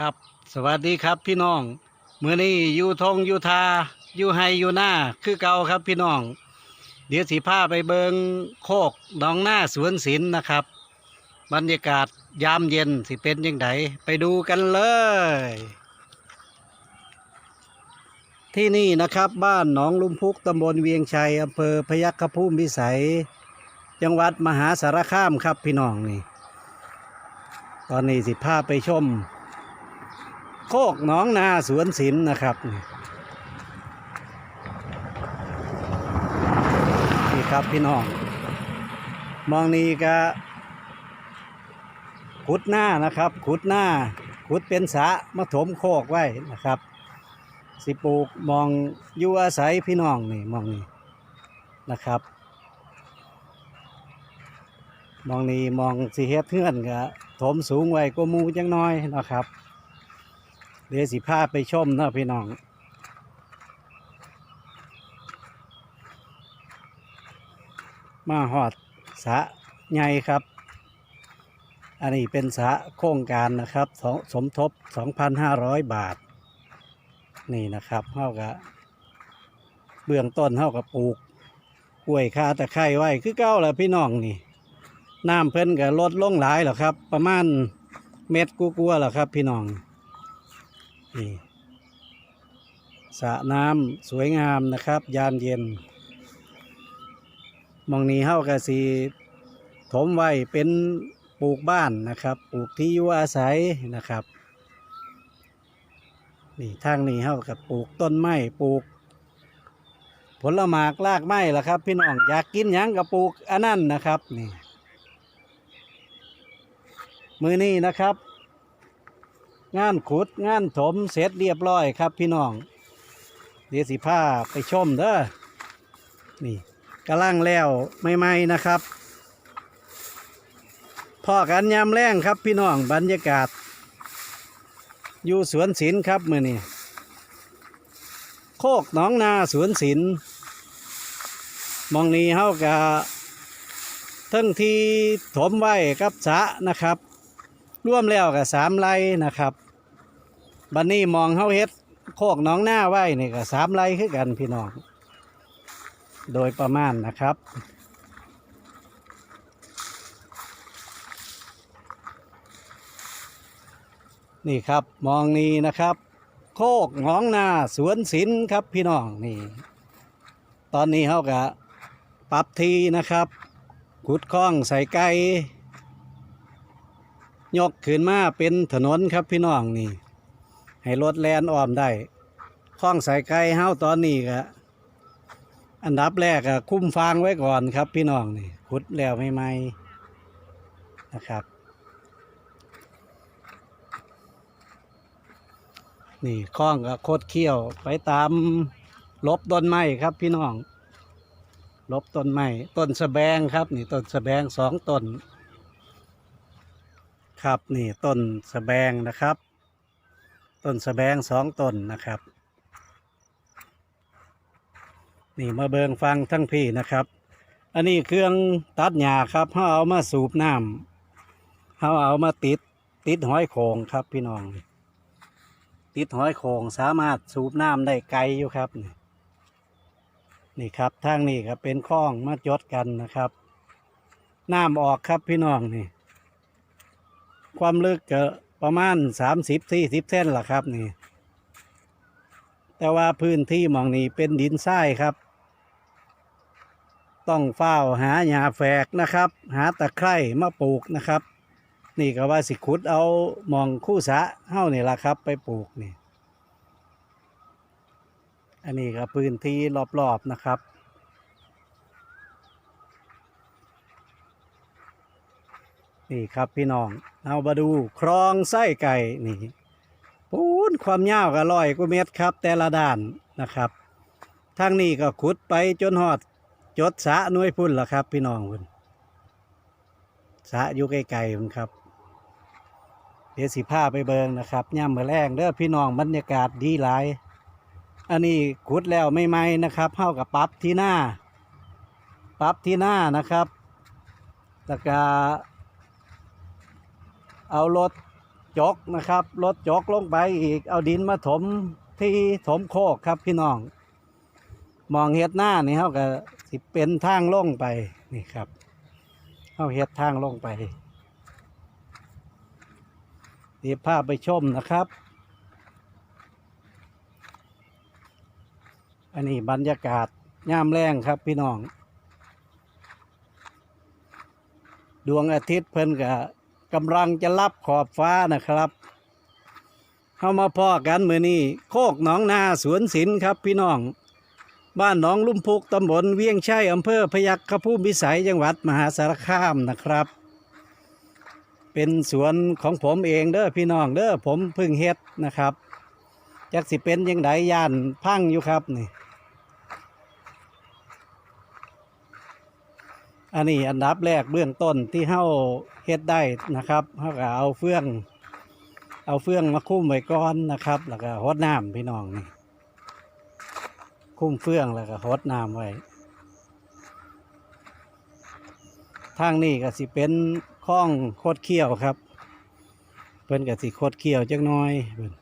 ครับ สวัสดีครับพี่น้องเมื่อนี้อยู่ทงอยู่ทาอยู่ไฮอยู่หน้าคือเก่าครับพี่น้อง เดี๋ยวสิพาไปเบิงโคกหนองหน้าสวนศิลป์นะครับ บรรยากาศยามเย็นสิเป็นยังไงไปดูกันเลย ที่นี่นะครับบ้านหนองลุมพุกตำบลเวียงชัยอำเภอพยัคฆภูมิวิสัย จังหวัดมหาสารคามครับพี่น้องนี่ ตอนนี้สิพาไปชม คกหนองนาสวนศิลป์นะครับนี่ครับพี่น้อง มองนี้ก็ขุดหน้านะครับ ขุดหน้า ขุดเป็นสะมาถมโคกไว้นะครับ สิปลูกมองอยู่อาศัยพี่น้องนี่มองนี้นะครับ มองนี้มองสิเฮ็ดเพื่อนก็ถมสูงไว้ก็มูจังน้อยนะครับ ดี๋ยวสิพาไปชมเนาะพี่น้องมาหอดสะใหญ่ครับ อันนี้เป็นสะโครงการนะครับสองสมทบ 2,500 บาท นี่นะครับเท่ากับเบื้องต้นเท่ากับปลูกกล้วยคาตะไคร้ไว้คือเก้าแหละพี่น้องนี่ น้ำเพิ่นก็ลดลงหลายหรอครับ ประมาณเม็ดกูกลัวๆหรอครับ พี่น้อง นี่สระน้ำสวยงามนะครับ ยามเย็นมองนี้เฮากะสีถมไว้เป็นปลูกบ้านนะครับปลูกที่อยู่อาศัยนะครับนี่ทางนี้เฮากับปลูกต้นไม้ปลูก ผลหมากรากไม้ล่ะครับ พี่น้องอยากกินหยังกับปลูกอันนั้นนะครับนี่มือนี้นะครับ งานขุดงานถมเสร็จเรียบร้อยครับพี่น้อง เดี๋ยวสิพาไปชมเด้อนี่กำลังแล้วใหม่ๆนะครับพ่อกันยามแรงครับพี่น้องบรรยากาศ อยู่สวนศิลป์ครับมือนี้โคกหนองนาสวนศิลป์มองนี้เฮากะทั้งที่ถมไว้กับสะนะครับ ร่วมแล้วกับสามไร่นะครับ บันนี้มองเฮาเฮ็ดโคกหน้องหน้าไว้นี่ก็สามไร่คือกันพี่น้อง โดยประมาณนะครับ นี่ครับมองนี้นะครับ โคกหนองนาสวนศิลป์ครับพี่น้องนี่ ตอนนี้เฮาก็ปรับทีนะครับขุดคลองใส่ไก่ยกขึ้นมาเป็นถนนครับพี่น้องนี่ ให้รถแลนอ้อมได้คล้องสายไกลเฮาตอนนี้ก็อันดับแรกก็คุ้มฟางไว้ก่อนครับ พี่น้องนี่ขุดแล้วไม่ไม่ๆนะครับ นี่คล้องก็โคดเขี้ยวไปตามลบต้นไม้ครับ พี่น้องลบต้นไม้ต้นสะแบงครับ นี่ต้นสะแบงสองต้น ครับนี่ต้นสะแบงนะครับ ต้นสะแบงสองต้นนะครับ นี่มาเบิงฟังทั้งพี่นะครับ อันนี้เครื่องตัดหญ้าครับเขาเอามาสูบน้ำเขาเอามาติดติดห้อยโขงครับพี่น้อง ติดห้อยโขงสามารถสูบน้ำได้ไกลอยู่ครับ นี่ครับทางนี้ครับเป็นคลองมาจดกันนะครับน้ำออกครับพี่น้องนี่ ความลึกก็ ประมาณสามสิบสี่สิบเส้นล่ะครับนี่ แต่ว่าพื้นที่มองนี้เป็นดินทรายครับ ต้องเฝ้าหาหญ้าแฝกนะครับ หาตะไคร่มาปลูกนะครับ นี่ก็ว่าสิขุดเอามองคู่สะเฮ้านี่ล่ะครับ ไปปลูกนี่ อันนี้ก็พื้นที่รอบๆนะครับนี่ครับพี่น้อง เอามาดูคลองไส้ไก่นี่ปูนความยาวก็ร้อยกว่าเมตรครับ แต่ละด้านนะครับทางนี้ก็ขุดไปจนหอด จดสะน่วยพุ่นละครับ พี่น้องพุ่นสะอยู่ไกลๆพุ่นครับ เดี๋ยวสิพาไปเบิงนะครับย่ำมือแรงเด้อพี่น้องบรรยากาศดีหลาย อันนี้ขุดแล้วไม่ไหมนะครับเท่ากับปั๊บที่หน้า ปั๊บที่หน้านะครับแล้วก็ เอารถจกนะครับรถจกลงไปอีกเอาดินมาถมที่ถมโคกครับพี่น้องมองเฮ็ดหน้านี่เขาก็สิเป็นทางลงไปนี่ครับเขาเฮ็ดทางลงไปดีภาพไปชมนะครับ อันนี้บรรยากาศย่ามแรงครับพี่น้อง ดวงอาทิตย์เพิ่นก็ กำลังจะรับขอบฟ้านะครับเข้ามาพ่อกันมือนี้โคกหนองนาสวนศิลป์ครับพี่น้อง บ้านหนองลุ่มพุกตำบลเวียงชัยอำเภอพยัคฆภูมิวิสัยจังหวัดมหาสารคามนะครับ เป็นสวนของผมเองเด้อพี่น้องเด้อผมพึ่งเฮ็ดนะครับจักสิเป็นยังไงย่านพังอยู่ครับนี่ อันนี้อันดับแรกเบื้องต้นที่เฮาเฮ็ดได้นะครับเฮาก็เอาเฟือง เอาเฟืองมาคุ้มไว้ก่อนนะครับ แล้วก็หดน้ำพี่น้องนี่คุ้มเฟืองแล้วก็หดน้ำไว้ทางนี้ก็สิเป็นคลองโคดเขี้ยวครับ เพิ่นก็สิโคดเขี้ยวจักหน้อยน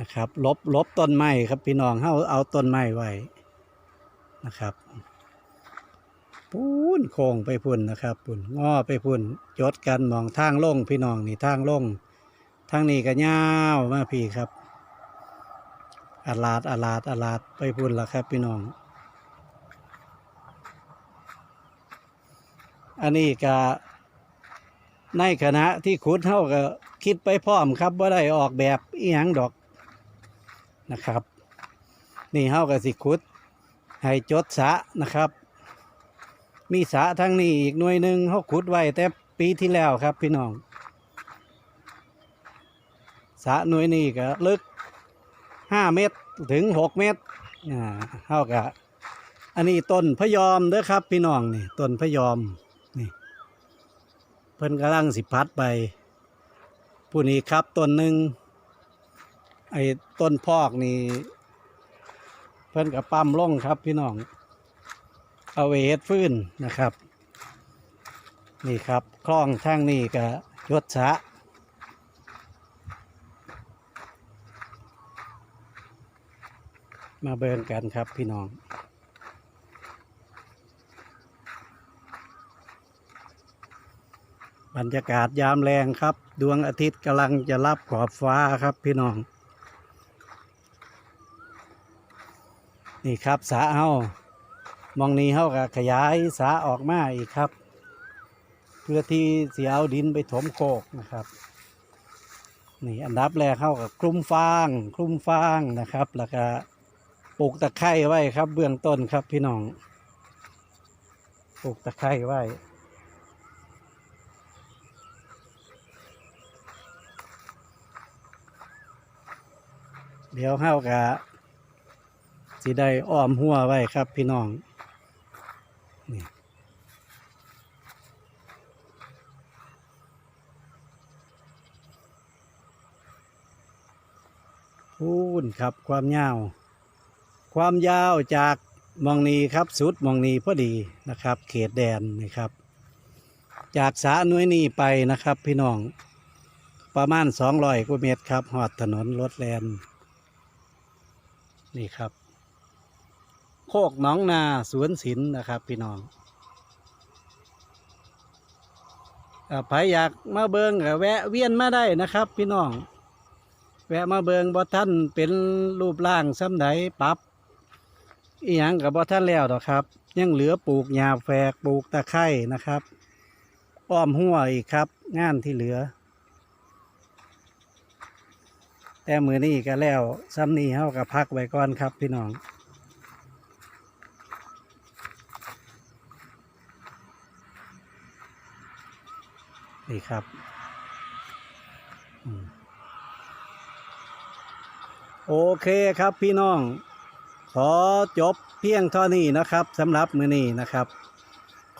นะครับลบลบต้นไม้ครับพี่น้องเฮาเอาต้นไม้ไว้นะครับ พูนโค้งไปพุ่นนะครับพุ่นง้อไปพุ่นจดกันมองทางลงพี่น้องนี่ทางลงทางนี้ก็ยาวมาพี่ครับอาลาดอาลาดอาลาดไปพุ่นละครับ พี่น้อง อันนี้ก็ในคณะที่ขุดเท่าก็คิดไปพร้อมครับว่าได้ออกแบบอีหยังดอกนะครับ นี่เฮาก็สิขุดให้จดสะนะครับ มีสะทั้งนี้อีกหน่วยหนึ่งเขาขุดไว้แต่ปีที่แล้วครับพี่น้องสะหน่วยนี้ก็ลึกห้าเมตรถึงหกเมตรอ่าเท่ากับอันนี้ต้นพยอมเด้อครับ พี่น้องนี่ต้นพยอมนี่เพิ่นกำลังสิพัดไปผู้นี้ครับต้นหนึ่งไอ้ต้นพอกนี่เพิ่นกับปั๊มล่งครับพี่น้อง เอาไว้เฮ็ดฟื้นนะครับ นี่ครับคลองทางนี้ก็ยศสะมาเบิงกันครับพี่น้องบรรยากาศยามแรงครับ ดวงอาทิตย์กำลังจะรับขอบฟ้าครับพี่น้อง นี่ครับสาเฮา มองนี้เฮาก็ขยายสาออกมาอีกครับ เพื่อที่เสียเอาดินไปถมโคกนะครับนี่อันดับแรกเข้ากับคลุมฟางคลุมฟางนะครับ แล้วก็ปลูกตะไคร้ไว้ครับ เบื้องต้นครับพี่น้องปลูกตะไคร้ไว้เดี๋ยวเข้ากับสิได้อ้อมหัวไว้ครับพี่น้อง พูนครับความยาว ความยาวจากมองนีครับสุดมองนีพอดีนะครับ เขตแดนนะครับ จากสาหน่วยนีไปนะครับ พี่น้องประมาณสองร้อยกว่าเมตรครับหอดถนนรถแลนนี่ครับ โคกหนองนาสวนศิลป์นะครับ พี่น้องเอ่อใครอยากมาเบิงก็แวะเวียนมาได้นะครับ พี่น้อง แวะมาเบิงบ่ท่านเป็นรูปร่างซ้ำใดปรับอีหยังกับบ่ท่านแล้วดอกครับ ยังเหลือปลูกหญ้าแฝกปลูกตะไคร่นะครับ อ้อมหัวอีกครับ งานที่เหลือ แต่มือนี้ก็แล้วซ้ำนี้เฮากับพักไว้ก่อนครับพี่น้องนี่ครับ อืม โอเคครับพี่น้อง ขอจบเพียงเท่านี้นะครับสำหรับมือนี้นะครับ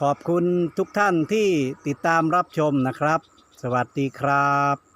ขอบคุณทุกท่านที่ติดตามรับชมนะครับ สวัสดีครับ